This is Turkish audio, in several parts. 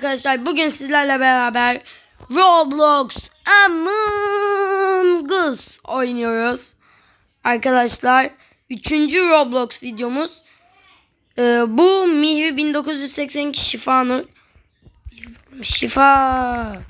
arkadaşlar. Bugün sizlerle beraber Roblox Among Us oynuyoruz. Arkadaşlar 3. Roblox videomuz. Ee, bu Mihri 1982 Şifanur. Şifa.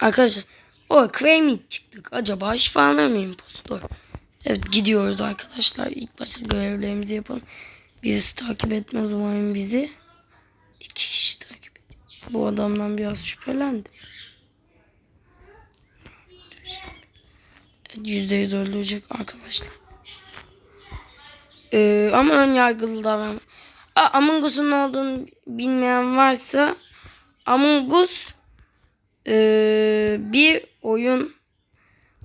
Arkadaşlar o Kremik çıktık. Acaba Şifanur mu impostor? Evet gidiyoruz arkadaşlar. İlk başta görevlerimizi yapalım. Birisi takip etmez umarım bizi. İki kişi takip ediyor. Bu adamdan biraz şüphelendi. Yüzde yüz öldürecek arkadaşlar. Ee, ama ön yargılı davran. Among Us'un olduğunu bilmeyen varsa Among Us ee, bir oyun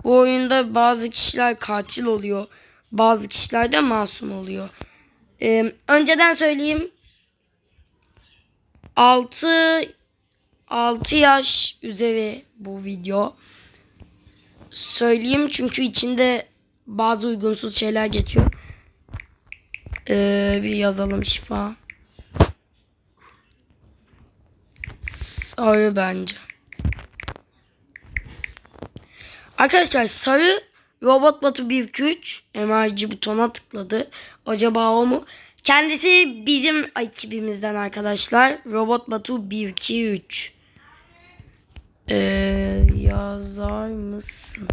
bu oyunda bazı kişiler katil oluyor. Bazı kişiler de masum oluyor. Ee, önceden söyleyeyim. 6 6 yaş üzeri bu video. Söyleyeyim çünkü içinde bazı uygunsuz şeyler geçiyor. Ee, bir yazalım şifa. Sarı bence. Arkadaşlar sarı Robot Batu 123 MRC butona tıkladı. Acaba o mu? Kendisi bizim ekibimizden arkadaşlar. Robot Batu 123 ee, yazar mısın?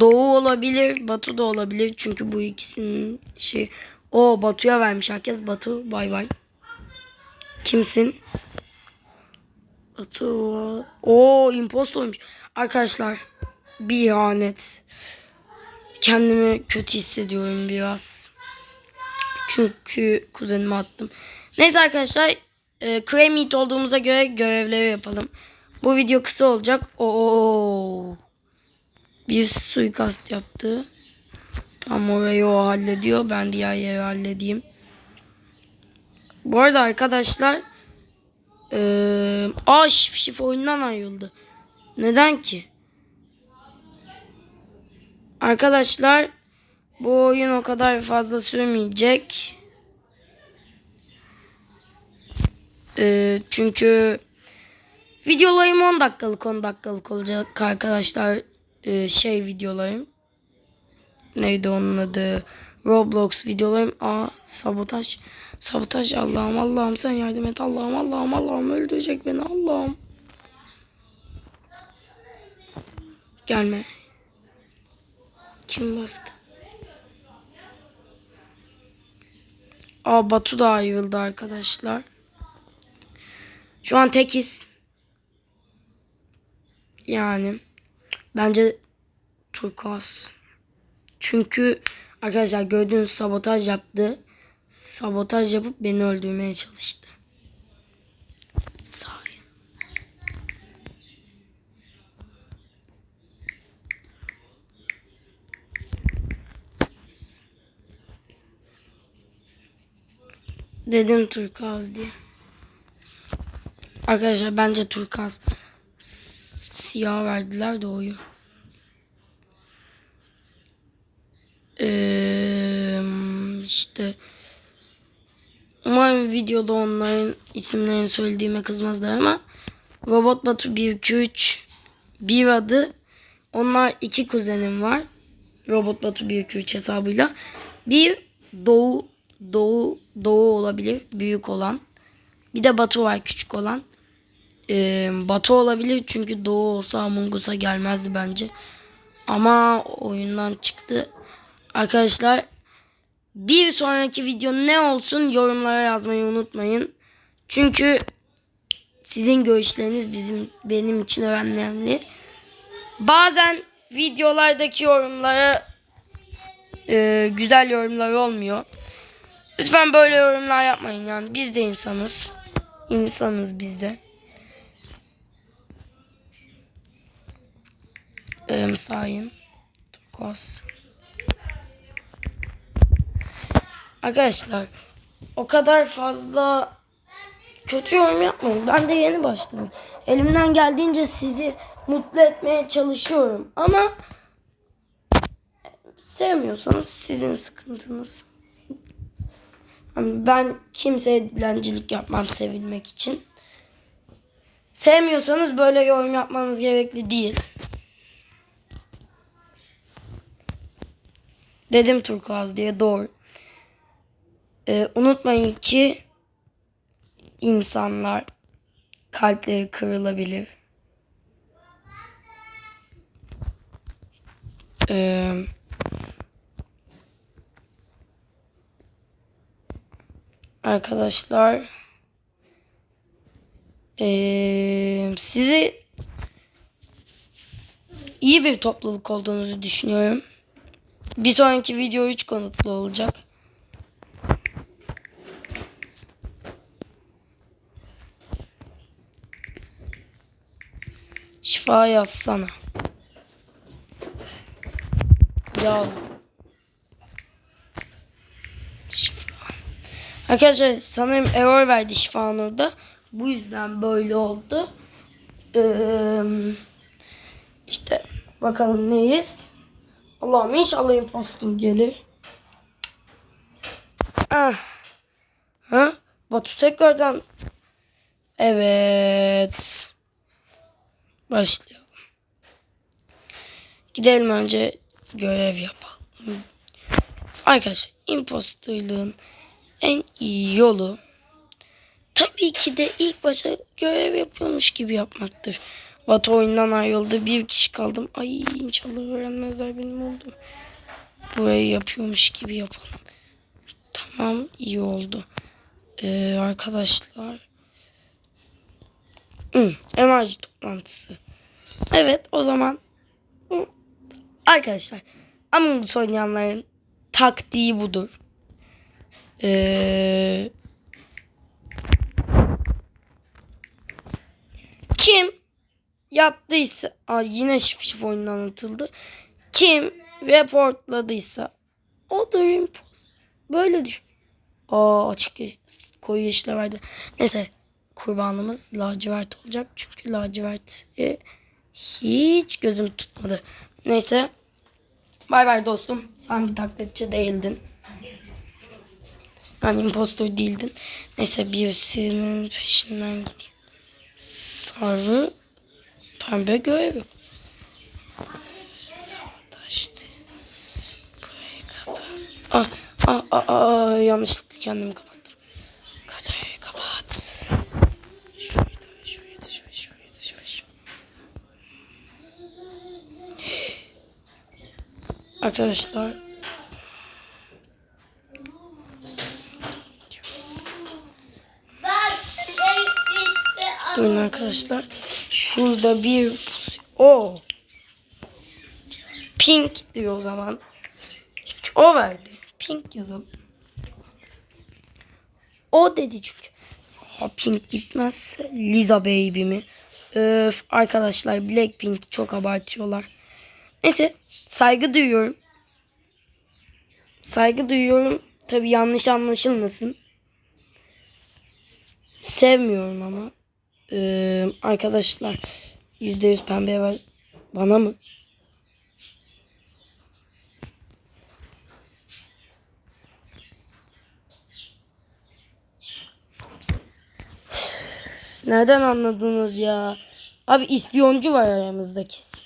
Doğu olabilir, Batu da olabilir. Çünkü bu ikisinin şey o Batu'ya vermiş herkes. Batu bay bay. Kimsin? Batu. O impostormuş. Arkadaşlar bir ihanet. Kendimi kötü hissediyorum biraz. Çünkü kuzenime attım. Neyse arkadaşlar. E, Cremate olduğumuza göre görevleri yapalım. Bu video kısa olacak. Oo. Bir suikast yaptı. Tam orayı o hallediyor. Ben diğer yeri halledeyim. Bu arada arkadaşlar ee, aa şif şif oyundan ayrıldı. Neden ki? Arkadaşlar bu oyun o kadar fazla sürmeyecek. Ee, çünkü videolarım 10 dakikalık 10 dakikalık olacak arkadaşlar. Ee, şey videolarım neydi onun adı? Roblox videolarım. Aa sabotaj. Sabotaj Allah'ım Allah'ım sen yardım et Allah'ım Allah'ım Allah'ım öldürecek beni Allah'ım. Gelme. Kim bastı? Aa Batu da ayrıldı arkadaşlar. Şu an tekiz. Yani bence turkuaz. Çünkü arkadaşlar gördüğünüz sabotaj yaptı. Sabotaj yapıp beni öldürmeye çalıştı. Sahi. Dedim turkuaz diye. Arkadaşlar bence turkuaz. Siyah verdiler de oyu. Ee, işte umarım videoda onların isimlerini söylediğime kızmazlar ama Robot Batu 1 2 3 bir adı onlar iki kuzenim var. Robot Batu 1 2 3 hesabıyla. Bir Doğu Doğu Doğu olabilir büyük olan. Bir de Batu var küçük olan. Ee, Batu olabilir çünkü Doğu olsa Among Us'a gelmezdi bence. Ama oyundan çıktı. Arkadaşlar bir sonraki video ne olsun yorumlara yazmayı unutmayın. Çünkü sizin görüşleriniz bizim benim için önemli. Bazen videolardaki yorumlara e, güzel yorumlar olmuyor. Lütfen böyle yorumlar yapmayın yani biz de insanız. İnsanız biz de. Ee, sayın. Turkuaz. Arkadaşlar o kadar fazla kötü yorum yapmayın. Ben de yeni başladım. Elimden geldiğince sizi mutlu etmeye çalışıyorum ama sevmiyorsanız sizin sıkıntınız. Hani ben kimseye dilencilik yapmam sevilmek için. Sevmiyorsanız böyle yorum yapmanız gerekli değil. Dedim turkuaz diye doğru. Ee, unutmayın ki insanlar kalpleri kırılabilir. Ee, arkadaşlar ee, sizi iyi bir topluluk olduğunuzu düşünüyorum. Bir sonraki video 3 konutlu olacak. Şifa yazsana. Yaz. Arkadaşlar sanırım error verdi şifanın da. Bu yüzden böyle oldu. Ee, işte bakalım neyiz. Allah'ım inşallah impostor gelir. Ah. Ha? Batu tekrardan. Evet. Başlayalım. Gidelim önce görev yapalım. Arkadaşlar imposterlığın en iyi yolu tabii ki de ilk başta görev yapıyormuş gibi yapmaktır. Batu oyundan ayrıldı. Bir kişi kaldım. Ay inşallah öğrenmezler benim oldum. Burayı yapıyormuş gibi yapalım. Tamam iyi oldu. Ee, arkadaşlar. Hı, emoji toplantısı. Evet o zaman arkadaşlar Among Us oynayanların taktiği budur. Ee, kim yaptıysa Aa, yine şif oyundan atıldı. Kim reportladıysa o da imposter. Böyle düşün. Aa açık koyu yeşile verdi. Neyse kurbanımız lacivert olacak. Çünkü lacivert e, hiç gözüm tutmadı. Neyse. Bay bay dostum. Sen bir taklitçi değildin. Yani impostor değildin. Neyse birisinin peşinden gideyim. Sarı pembe görev yok. İşte. Burayı kapat. Ah, ah, ah, ah, yanlışlıkla kendimi kapattım. Arkadaşlar Durun arkadaşlar. Şurada bir o pink diyor o zaman. Çünkü o verdi. Pink yazalım. O dedi çünkü. Ha, pink gitmezse Liza Baby mi? Öf arkadaşlar Blackpink çok abartıyorlar. Neyse saygı duyuyorum. Saygı duyuyorum. Tabi yanlış anlaşılmasın. Sevmiyorum ama. Ee, arkadaşlar %100 pembe var. Bana mı? Nereden anladınız ya? Abi ispiyoncu var aramızda kesin.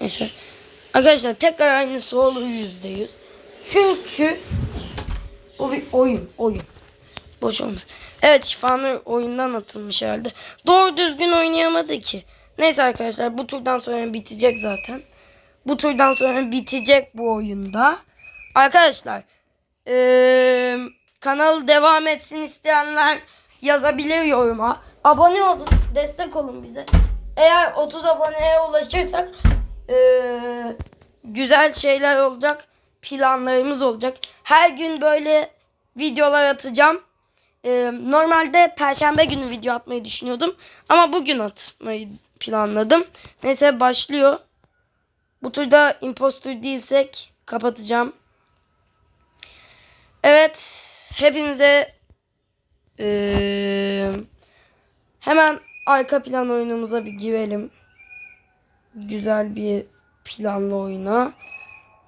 Neyse. Arkadaşlar tekrar aynısı olur yüzde yüz. Çünkü bu bir oyun. Oyun. Boş olmaz. Evet şifanur oyundan atılmış herhalde. Doğru düzgün oynayamadı ki. Neyse arkadaşlar bu turdan sonra bitecek zaten. Bu turdan sonra bitecek bu oyunda. Arkadaşlar eee kanal devam etsin isteyenler yazabilir yoruma. Abone olun. Destek olun bize. Eğer 30 aboneye ulaşırsak eee, güzel şeyler olacak. Planlarımız olacak. Her gün böyle videolar atacağım. Eee, normalde perşembe günü video atmayı düşünüyordum. Ama bugün atmayı planladım. Neyse başlıyor. Bu turda impostor değilsek kapatacağım. Evet. Hepinize eee, hemen arka plan oyunumuza bir girelim. Güzel bir planlı oyuna.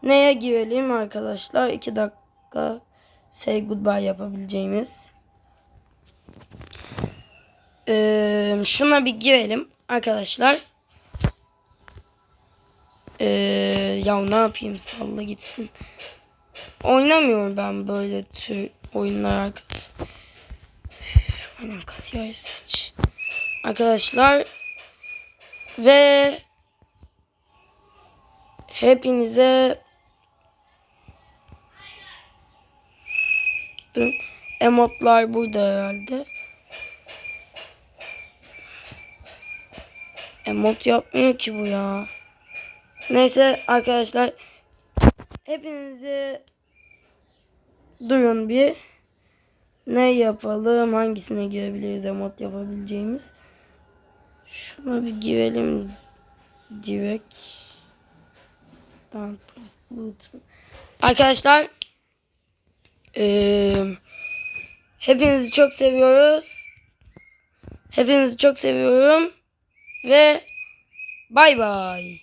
Neye girelim arkadaşlar? 2 dakika say goodbye yapabileceğimiz. Eee, şuna bir girelim arkadaşlar. Eee, ya ne yapayım salla gitsin. Oynamıyorum ben böyle tür oyunlar arkadaşlar. Aynen kasiyer saç. Arkadaşlar ve hepinize Dur, emotlar burada herhalde. Emot yapmıyor ki bu ya. Neyse arkadaşlar hepinize Durun bir. Ne yapalım? Hangisine girebiliriz emot yapabileceğimiz? Şuna bir girelim. Direkt. Down press. Arkadaşlar. eee, hepinizi çok seviyoruz. Hepinizi çok seviyorum. Ve bay bay.